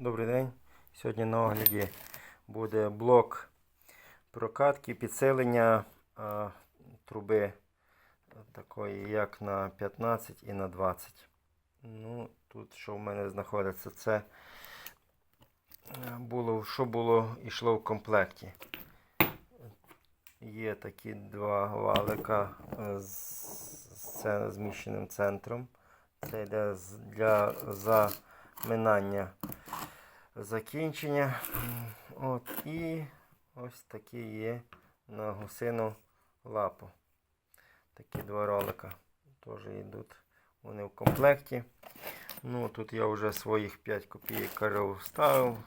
Добрий день. Сьогодні на огляді буде блок прокатки, підсилення а, труби такої, як на 15 і на 20. Ну, тут що в мене знаходиться, це е, було, що було йшло в комплекті. Є такі два валика е, з, з зміщеним центром. Це йде для заминання закінчення. От, і ось такі є на гусину лапу. Такі два ролика. Теж йдуть вони в комплекті. Ну, тут я вже своїх 5 копійок кажу, вставив,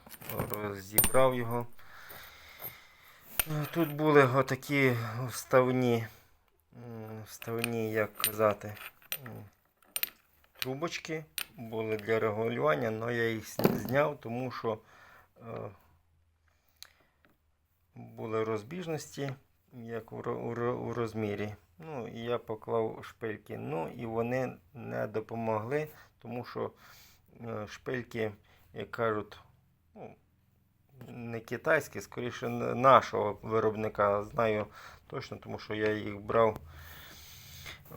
розібрав його. Тут були отакі вставні, вставні, як казати, трубочки були для регулювання, але я їх зняв, тому що е, були розбіжності, як у, розмірі. Ну, і я поклав шпильки. Ну і вони не допомогли, тому що е, шпильки, як кажуть, ну, не китайські, скоріше нашого виробника. Знаю точно, тому що я їх брав.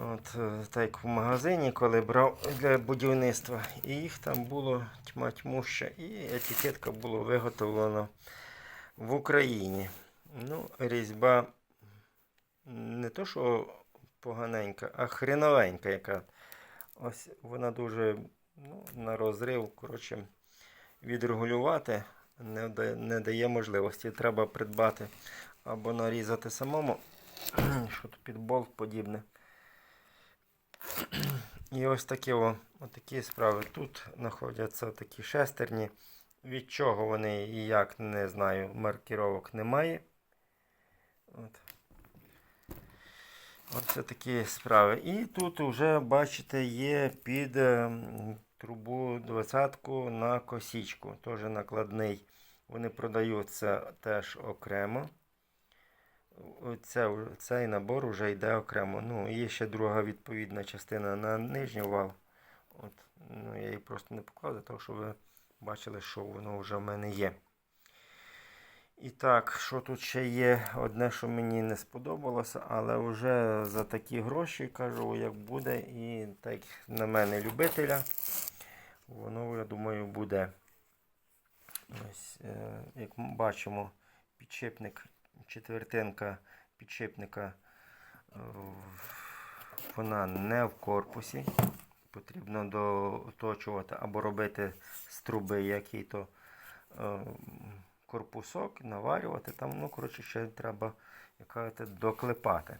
От, е, як в магазині, коли брав для будівництва. І їх там було тьма тьмуща. І етикетка була виготовлена в Україні. Ну, різьба не то, що поганенька, а хреновенька яка. Ось вона дуже ну, на розрив, коротше, відрегулювати не, не дає можливості. Треба придбати або нарізати самому, що тут під болт подібне. І ось такі, о, такі справи. Тут знаходяться такі шестерні. Від чого вони і як, не знаю, маркіровок немає. От. Ось такі справи. І тут вже, бачите, є під ем, трубу 20 на косічку. Теж накладний. Вони продаються теж окремо. Оце, цей набор вже йде окремо. Ну, є ще друга відповідна частина на нижній вал. От, ну, я її просто не поклав, для того, щоб ви бачили, що воно вже в мене є. І так, що тут ще є? Одне, що мені не сподобалося, але вже за такі гроші, кажу, як буде, і так на мене любителя, воно, я думаю, буде. Ось, е, як м- бачимо, підшипник, четвертинка підшипника, е, вона не в корпусі. Потрібно доточувати або робити з труби який-то е, корпусок, наварювати. Там, ну, коротше, ще треба як доклепати.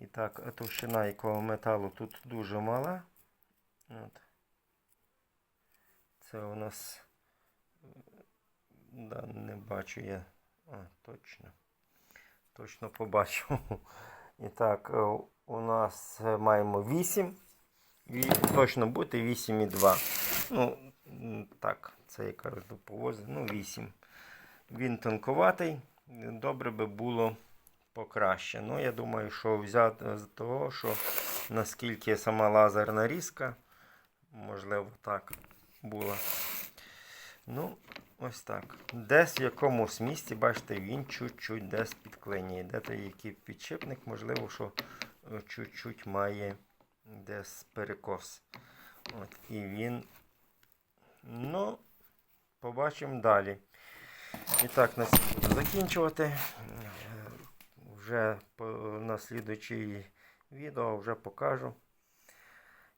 І так, товщина якого металу тут дуже мала. От. Це у нас Да, не бачу я. А, точно. Точно побачу. І так, е, у нас е, маємо 8. Ві- Точно буде 8,2. Ну, так, це я кажу, повозив. Ну, 8. Він тонковатий. Добре би було покраще. Ну, я думаю, що взяти з того, що наскільки сама лазерна різка, можливо, так була. Ось так. Десь в якомусь місці, бачите, він чуть-чуть десь підклинює. Де той який підшипник, можливо, що е, чуть-чуть має десь перекос. От, і він. Ну, побачимо далі. І так, на цьому закінчувати. Е, Вже на слідуючій відео вже покажу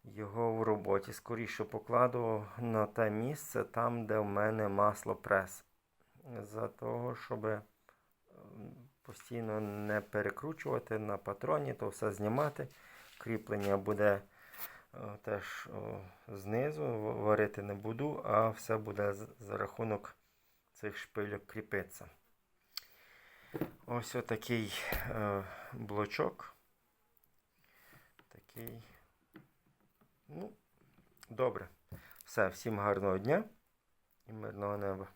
його в роботі. Скоріше покладу на те місце, там, де в мене масло прес. За того, щоб постійно не перекручувати на патроні, то все знімати. Кріплення буде е, теж знизу, варити не буду, а все буде за рахунок цих шпильок кріпитися. Ось отакий е, блочок. Такий. Ну, добре. Все, всім гарного дня і мирного неба.